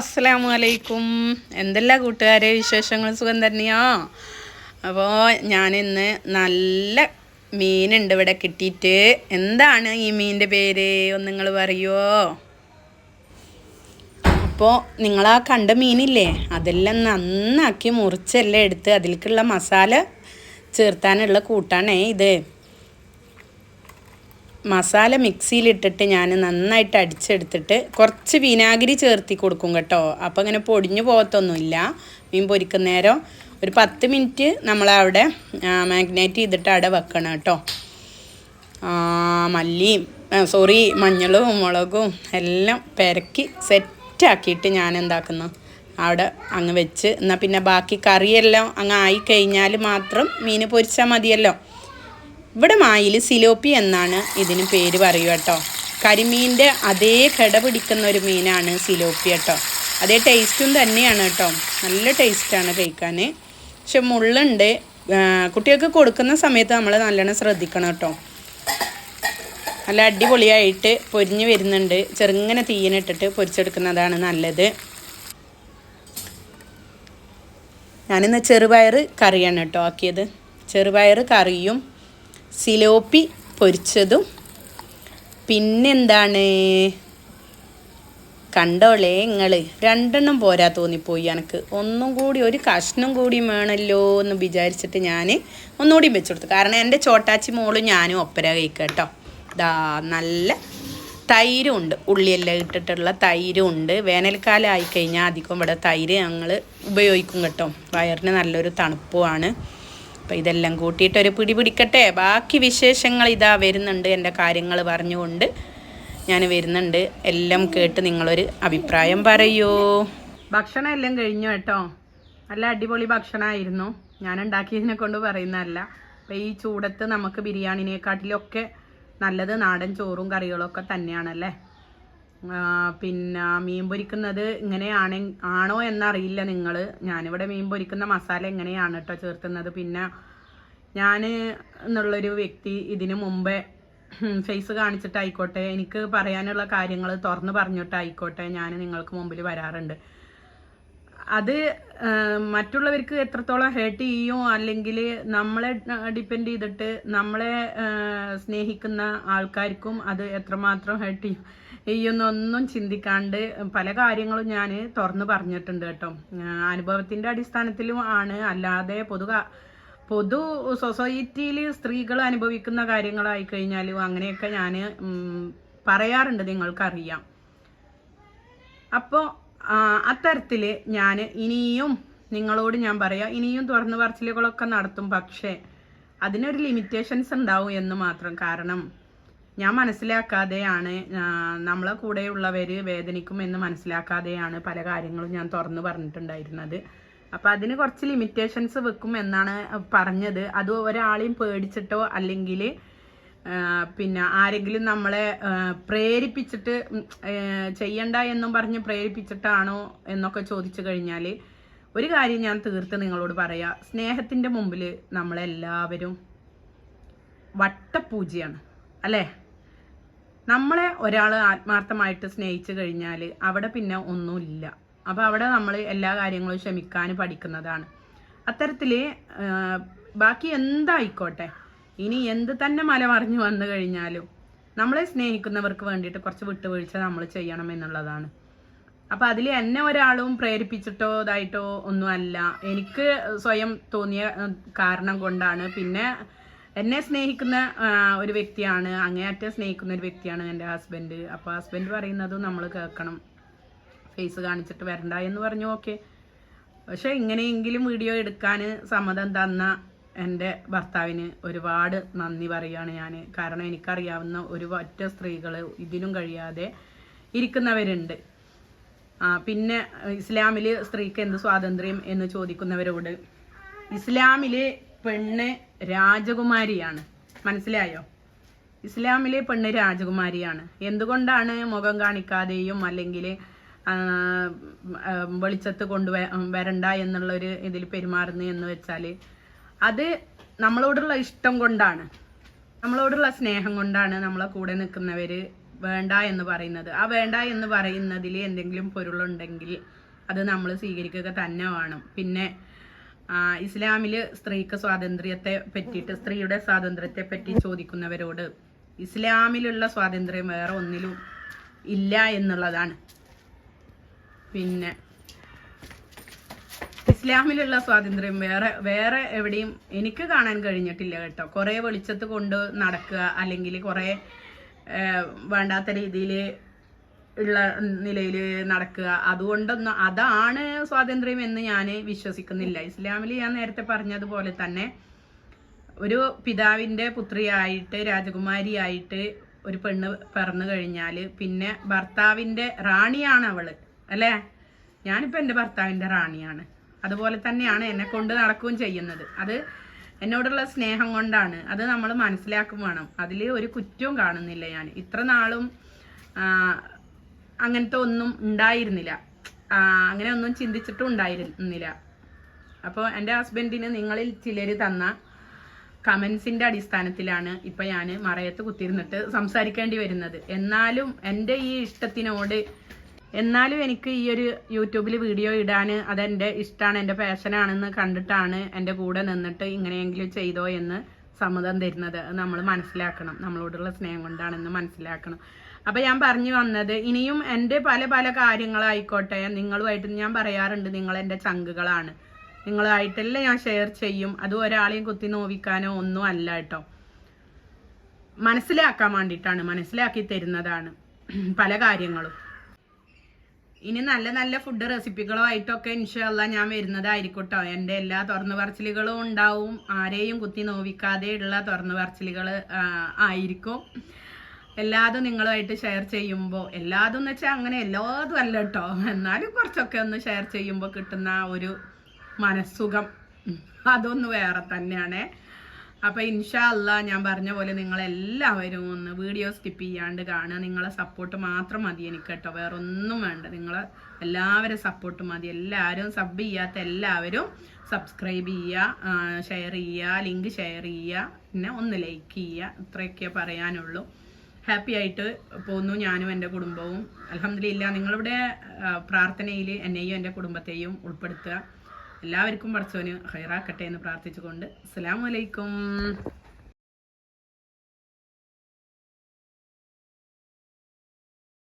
അസ്സലാമു അലൈക്കും എന്തെല്ലാം കൂട്ടുകാരെ വിശേഷങ്ങൾ സുഖം തന്നെയാ? അപ്പോൾ ഞാനിന്ന് നല്ല മീനുണ്ട് ഇവിടെ കിട്ടിയിട്ട്. എന്താണ് ഈ മീനിന്റെ പേര്? ഒന്ന് നിങ്ങൾ പറയുമോ അപ്പോൾ നിങ്ങളാ കണ്ട മീനില്ലേ? അതെല്ലാം നന്നാക്കി മുറിച്ചെല്ലാം എടുത്ത് അതിലേക്കുള്ള മസാല ചേർത്താനുള്ള കൂട്ടാണേ ഇത്. മസാല മിക്സിയിലിട്ടിട്ട് ഞാൻ നന്നായിട്ട് അടിച്ചെടുത്തിട്ട് കുറച്ച് വിനാഗിരി ചേർത്തി കൊടുക്കും കേട്ടോ. അപ്പോൾ അങ്ങനെ പൊടിഞ്ഞു പോകത്തൊന്നുമില്ല. മീൻ പൊരിക്കുന്ന നേരം ഒരു പത്ത് മിനിറ്റ് നമ്മളവിടെ മാഗ്നേറ്റ് ചെയ്തിട്ട് അവിടെ വെക്കണം കേട്ടോ. മല്ലിയും സോറി മഞ്ഞളും മുളകും എല്ലാം പെരക്കി സെറ്റാക്കിയിട്ട് ഞാൻ എന്താക്കുന്നു? അവിടെ അങ്ങ് വെച്ച്. എന്നാൽ പിന്നെ ബാക്കി കറിയെല്ലാം അങ്ങ് ആയി കഴിഞ്ഞാൽ മാത്രം മീൻ പൊരിച്ചാൽ മതിയല്ലോ. ഇവിടെ മായിൽ സിലോപ്പി എന്നാണ് ഇതിന് പേര് പറയുക കേട്ടോ. കരിമീന്റെ അതേ കട പിടിക്കുന്ന ഒരു മീനാണ് സിലോപ്പി കേട്ടോ. അതേ ടേസ്റ്റും തന്നെയാണ് കേട്ടോ. നല്ല ടേസ്റ്റാണ് കഴിക്കാൻ. പക്ഷെ മുള്ളുണ്ട്. കുട്ടികൾക്ക് കൊടുക്കുന്ന സമയത്ത് നമ്മൾ നല്ലോണം ശ്രദ്ധിക്കണം കേട്ടോ. നല്ല അടിപൊളിയായിട്ട് പൊരിഞ്ഞ് വരുന്നുണ്ട്. ചെറുങ്ങനെ തീയനിട്ടിട്ട് പൊരിച്ചെടുക്കുന്നതാണ് നല്ലത്. ഞാനിന്ന് ചെറുപയർ കറിയാണ് കേട്ടോ ആക്കിയത്. ചെറുപയർ കറിയും സിലോപ്പി പൊരിച്ചതും. പിന്നെന്താണ്? കണ്ടോളേ നിങ്ങൾ രണ്ടെണ്ണം പോരാ തോന്നിപ്പോയി എനിക്ക്. ഒന്നും കൂടി ഒരു കഷ്ണം കൂടി വേണമല്ലോ എന്ന് വിചാരിച്ചിട്ട് ഞാൻ ഒന്നുകൂടി വെച്ചു കൊടുത്തു കാരണം എന്റെ ചോട്ടാച്ചി മോളും ഞാനും ഒപ്പര കഴിക്കുക കേട്ടോ ഇതാ നല്ല തൈരും ഉണ്ട്. ഉള്ളിയെല്ലാം ഇട്ടിട്ടുള്ള തൈരും ഉണ്ട്. വേനൽക്കാലം ആയിക്കഴിഞ്ഞാൽ അധികം ഇവിടെ തൈര് ഞങ്ങൾ ഉപയോഗിക്കും കേട്ടോ. വയറിന് നല്ലൊരു തണുപ്പുമാണ്. അപ്പോൾ ഇതെല്ലാം കൂട്ടിയിട്ട് ഒരു പിടി പിടിക്കട്ടെ. ബാക്കി വിശേഷങ്ങൾ ഇതാ വരുന്നുണ്ട്. എന്റെ കാര്യങ്ങൾ പറഞ്ഞുകൊണ്ട് ഞാൻ വരുന്നുണ്ട്. എല്ലാം കേട്ട് നിങ്ങളൊരു അഭിപ്രായം പറയൂ. ഭക്ഷണം എല്ലാം കഴിഞ്ഞു കേട്ടോ. നല്ല അടിപൊളി ഭക്ഷണമായിരുന്നു ഞാൻ ഉണ്ടാക്കിയതിനെ കൊണ്ട് പറയുന്നതല്ല. അപ്പോൾ ഈ ചൂടത്ത് നമുക്ക് ബിരിയാണിനെക്കാട്ടിലൊക്കെ നല്ലത് നാടൻ ചോറും കറികളൊക്കെ തന്നെയാണല്ലേ? പിന്നെ മീൻ പൊരിക്കുന്നത് ഇങ്ങനെയാണ് ആണോ എന്നറിയില്ല നിങ്ങൾ ഞാനിവിടെ മീൻ പൊരിക്കുന്ന മസാല എങ്ങനെയാണ് കേട്ടോ ചേർത്തുന്നത്. പിന്നെ ഞാൻ എന്നുള്ളൊരു വ്യക്തി ഇതിനു മുമ്പേ ഫേസ് കാണിച്ചിട്ടായിക്കോട്ടെ. എനിക്ക് പറയാനുള്ള കാര്യങ്ങൾ തുറന്നു പറഞ്ഞിട്ടായിക്കോട്ടെ. ഞാൻ നിങ്ങൾക്ക് മുമ്പിൽ വരാറുണ്ട്. അത് മറ്റുള്ളവർക്ക് എത്രത്തോളം ഹേർട്ട് ചെയ്യോ അല്ലെങ്കിൽ നമ്മളെ ഡിപ്പെൻഡ് ചെയ്തിട്ട് നമ്മളെ സ്നേഹിക്കുന്ന ആൾക്കാർക്കും അത് എത്രമാത്രം ഹേർട്ട് ചെയ്യും. ചെയ്യുന്നൊന്നും ചിന്തിക്കാണ്ട് പല കാര്യങ്ങളും ഞാൻ തുറന്നു പറഞ്ഞിട്ടുണ്ട് കേട്ടോ. അനുഭവത്തിന്റെ അടിസ്ഥാനത്തിലും ആണ്. അല്ലാതെ പൊതു പൊതു സൊസൈറ്റിയിൽ സ്ത്രീകൾ അനുഭവിക്കുന്ന കാര്യങ്ങളായി കഴിഞ്ഞാലും അങ്ങനെയൊക്കെ ഞാൻ പറയാറുണ്ട് നിങ്ങൾക്കറിയാം. അപ്പോൾ അത്തരത്തിൽ ഞാൻ ഇനിയും നിങ്ങളോട് ഞാൻ പറയാം ഇനിയും തുറന്നു പറച്ചിലുകളൊക്കെ നടത്തും. പക്ഷേ അതിനൊരു ലിമിറ്റേഷൻസ് ഉണ്ടാവും എന്ന് മാത്രം. കാരണം ഞാൻ മനസ്സിലാക്കാതെയാണ് നമ്മളെ കൂടെയുള്ളവർ വേദനിക്കും എന്ന് മനസ്സിലാക്കാതെയാണ് പല കാര്യങ്ങളും ഞാൻ തുറന്നു പറഞ്ഞിട്ടുണ്ടായിരുന്നത്. അപ്പം അതിന് കുറച്ച് ലിമിറ്റേഷൻസ് വെക്കും എന്നാണ് പറഞ്ഞത്. അത് ഒരാളെയും പേടിച്ചിട്ടോ അല്ലെങ്കിൽ പിന്നെ ആരെങ്കിലും നമ്മളെ പ്രേരിപ്പിച്ചിട്ട് ചെയ്യണ്ട എന്നും പറഞ്ഞ് പ്രേരിപ്പിച്ചിട്ടാണോ എന്നൊക്കെ ചോദിച്ചു കഴിഞ്ഞാൽ ഒരു കാര്യം ഞാൻ തീർത്ത് നിങ്ങളോട് പറയാം. സ്നേഹത്തിന്റെ മുമ്പിൽ നമ്മളെല്ലാവരും വട്ടപ്പൂജയാണ് അല്ലേ? നമ്മളെ ഒരാൾ ആത്മാർത്ഥമായിട്ട് സ്നേഹിച്ചു കഴിഞ്ഞാൽ അവിടെ പിന്നെ ഒന്നുമില്ല. അപ്പോൾ അവിടെ നമ്മൾ എല്ലാ കാര്യങ്ങളും ക്ഷമിക്കാൻ പഠിക്കുന്നതാണ്. അത്തരത്തിൽ ബാക്കി എന്തായിക്കോട്ടെ? ഇനി എന്ത് തന്നെ മല മറിഞ്ഞു വന്നു കഴിഞ്ഞാലും നമ്മളെ സ്നേഹിക്കുന്നവർക്ക് വേണ്ടിയിട്ട് കുറച്ച് വിട്ടുവീഴ്ച നമ്മൾ ചെയ്യണം എന്നുള്ളതാണ്. അപ്പം അതിൽ എന്നെ ഒരാളും പ്രേരിപ്പിച്ചിട്ടോ ഇതായിട്ടോ ഒന്നുമല്ല. എനിക്ക് സ്വയം തോന്നിയ കാരണം കൊണ്ടാണ്. പിന്നെ എന്നെ സ്നേഹിക്കുന്ന ഒരു വ്യക്തിയാണ് അങ്ങേയറ്റം സ്നേഹിക്കുന്ന ഒരു വ്യക്തിയാണ് എന്റെ ഹസ്ബൻഡ് അപ്പോൾ ഹസ്ബൻഡ് പറയുന്നത് നമ്മൾ കേൾക്കണം. ഫേസ് കാണിച്ചിട്ട് വരണ്ട എന്ന് പറഞ്ഞു ഓക്കെ പക്ഷേ ഇങ്ങനെയെങ്കിലും വീഡിയോ എടുക്കാൻ സമ്മതം തന്ന എന്റെ ഭർത്താവിന് ഒരുപാട് നന്ദി പറയുകയാണ് ഞാൻ കാരണം എനിക്കറിയാവുന്ന ഒരു ഒറ്റ സ്ത്രീകൾ ഇതിനും കഴിയാതെ ഇരിക്കുന്നവരുണ്ട്. പിന്നെ ഇസ്ലാമിൽ സ്ത്രീക്ക് എന്ത് സ്വാതന്ത്ര്യം എന്ന് ചോദിക്കുന്നവരോട്? ഇസ്ലാമിലെ പെണ്ണ് രാജകുമാരിയാണ്. മനസ്സിലായോ? ഇസ്ലാമിലെ പെണ്ണ് രാജകുമാരിയാണ്. എന്തുകൊണ്ടാണ് മുഖം കാണിക്കാതെയും അല്ലെങ്കിൽ വെളിച്ചത്ത് കൊണ്ടു വരണ്ട എന്നുള്ളൊരു ഇതിൽ പെരുമാറുന്നു എന്ന് വെച്ചാൽ അത് നമ്മളോടുള്ള ഇഷ്ടം കൊണ്ടാണ്. നമ്മളോടുള്ള സ്നേഹം കൊണ്ടാണ് നമ്മളെ കൂടെ നിൽക്കുന്നവർ വേണ്ട എന്ന് പറയുന്നത്. ആ വേണ്ട എന്ന് പറയുന്നതിൽ എന്തെങ്കിലും പൊരുളുണ്ടെങ്കിൽ അത് നമ്മൾ സ്വീകരിക്കുക തന്നെ വേണം. പിന്നെ ഇസ്ലാമിൽ സ്ത്രീക്ക് സ്വാതന്ത്ര്യത്തെ പറ്റിയിട്ട് സ്ത്രീയുടെ സ്വാതന്ത്ര്യത്തെ പറ്റി ചോദിക്കുന്നവരോട് ഇസ്ലാമിലുള്ള സ്വാതന്ത്ര്യം വേറെ ഒന്നിലും ഇല്ല എന്നുള്ളതാണ്. പിന്നെ ഇസ്ലാമിലുള്ള സ്വാതന്ത്ര്യം വേറെ വേറെ എവിടെയും എനിക്ക് കാണാൻ കഴിഞ്ഞിട്ടില്ല കേട്ടോ. കുറേ വെളിച്ചത്ത് കൊണ്ട് നടക്കുക അല്ലെങ്കിൽ കുറേ വേണ്ടാത്ത രീതിയിൽ ഉള്ള നിലയിൽ നടക്കുക. അതുകൊണ്ടൊന്നും അതാണ് സ്വാതന്ത്ര്യം എന്ന് ഞാൻ വിശ്വസിക്കുന്നില്ല. ഇസ്ലാമിൽ ഞാൻ നേരത്തെ പറഞ്ഞതുപോലെ തന്നെ ഒരു പിതാവിന്റെ പുത്രിയായിട്ട് രാജകുമാരിയായിട്ട് ഒരു പെണ്ണ് പിറന്നു കഴിഞ്ഞാൽ പിന്നെ ഭർത്താവിന്റെ റാണിയാണ് അവൾ അല്ലേ? ഞാനിപ്പോൾ എന്റെ ഭർത്താവിന്റെ റാണിയാണ്. അതുപോലെ തന്നെയാണ് എന്നെ കൊണ്ട് നടക്കുകയും ചെയ്യുന്നത്. അത് എന്നോടുള്ള സ്നേഹം കൊണ്ടാണ്. അത് നമ്മൾ മനസ്സിലാക്കും വേണം. അതിൽ ഒരു കുറ്റവും കാണുന്നില്ല ഞാൻ ഇത്ര നാളും അങ്ങനത്തെ ഒന്നും ഉണ്ടായിരുന്നില്ല. അങ്ങനെ ഒന്നും ചിന്തിച്ചിട്ടും ഉണ്ടായിരുന്നില്ല. അപ്പോൾ എന്റെ ഹസ്ബൻഡിന് നിങ്ങളിൽ ചിലർ തന്ന കമൻസിന്റെ അടിസ്ഥാനത്തിലാണ് ഇപ്പം ഞാൻ മറയത്ത് കുത്തിയിരുന്നിട്ട് സംസാരിക്കേണ്ടി വരുന്നത്. എന്നാലും എന്റെ ഈ ഇഷ്ടത്തിനോട് എന്നാലും എനിക്ക് ഈ ഒരു യൂട്യൂബിൽ വീഡിയോ ഇടാൻ അതെന്റെ ഇഷ്ടമാണ് എന്റെ പാഷനാണെന്ന് കണ്ടിട്ടാണ് എന്റെ കൂടെ നിന്നിട്ട് ഇങ്ങനെയെങ്കിലും ചെയ്തോ എന്ന് സമ്മതം തരുന്നത് നമ്മൾ മനസ്സിലാക്കണം. നമ്മളോടുള്ള സ്നേഹം കൊണ്ടാണെന്ന് മനസ്സിലാക്കണം. അപ്പം ഞാൻ പറഞ്ഞു വന്നത് ഇനിയും എന്റെ പല പല കാര്യങ്ങളായിക്കോട്ടെ നിങ്ങളുമായിട്ട് ഞാൻ പറയാറുണ്ട് നിങ്ങൾ എന്റെ ചങ്കുകളാണ്. നിങ്ങളുമായിട്ടെല്ലാം ഞാൻ ഷെയർ ചെയ്യും. അത് ഒരാളെയും കുത്തി നോവിക്കാനോ ഒന്നും അല്ല കേട്ടോ. മനസ്സിലാക്കാൻ വേണ്ടിയിട്ടാണ് മനസ്സിലാക്കി തരുന്നതാണ് പല കാര്യങ്ങളും. ഇനി നല്ല നല്ല ഫുഡ് റെസിപ്പികളോ ആയിട്ടൊക്കെ ഇൻഷല്ല ഞാൻ വരുന്നതായിരിക്കട്ടോ. കേട്ടോ എന്റെ എല്ലാ തുറന്നു പറച്ചിലുകളും ഉണ്ടാവും. ആരെയും കുത്തി നോവിക്കാതെ ഉള്ള തുറന്നു പറച്ചിലുകൾ ആയിരിക്കും. എല്ലാതും നിങ്ങളുമായിട്ട് ഷെയർ ചെയ്യുമ്പോൾ എല്ലാതും എന്ന് വെച്ചാൽ അങ്ങനെ എല്ലാതും അല്ല കേട്ടോ എന്നാലും കുറച്ചൊക്കെ ഒന്ന് ഷെയർ ചെയ്യുമ്പോൾ കിട്ടുന്ന ഒരു മനസ്സുഖം. അതൊന്ന് വേറെ തന്നെയാണേ. അപ്പോൾ ഇൻഷാ അല്ലാ ഞാൻ പറഞ്ഞ പോലെ നിങ്ങൾ എല്ലാവരും ഒന്ന് വീഡിയോ സ്കിപ്പ് ചെയ്യാണ്ട് കാണുക. നിങ്ങളെ സപ്പോർട്ട് മാത്രം മതി എനിക്ക് കേട്ടോ വേറൊന്നും വേണ്ട. നിങ്ങളെ എല്ലാവരും സപ്പോർട്ട് മതി. എല്ലാവരും സബ് ചെയ്യാത്ത എല്ലാവരും സബ്സ്ക്രൈബ് ചെയ്യുക ഷെയർ ചെയ്യുക ലിങ്ക് ഷെയർ ചെയ്യുക പിന്നെ ഒന്ന് ലൈക്ക് ചെയ്യുക ഇത്രയൊക്കെ പറയാനുള്ളൂ. ഹാപ്പി ആയിട്ട് പോകുന്നു ഞാനും എന്റെ കുടുംബവും. അലഹമില്ല നിങ്ങളുടെ പ്രാർത്ഥനയിൽ എന്നെയും എന്റെ കുടുംബത്തെയും ഉൾപ്പെടുത്തുക. എല്ലാവർക്കും പഠിച്ചവന് ഹൈറാക്കട്ടെ എന്ന് പ്രാർത്ഥിച്ചുകൊണ്ട് അസ്സാം അലൈക്കും.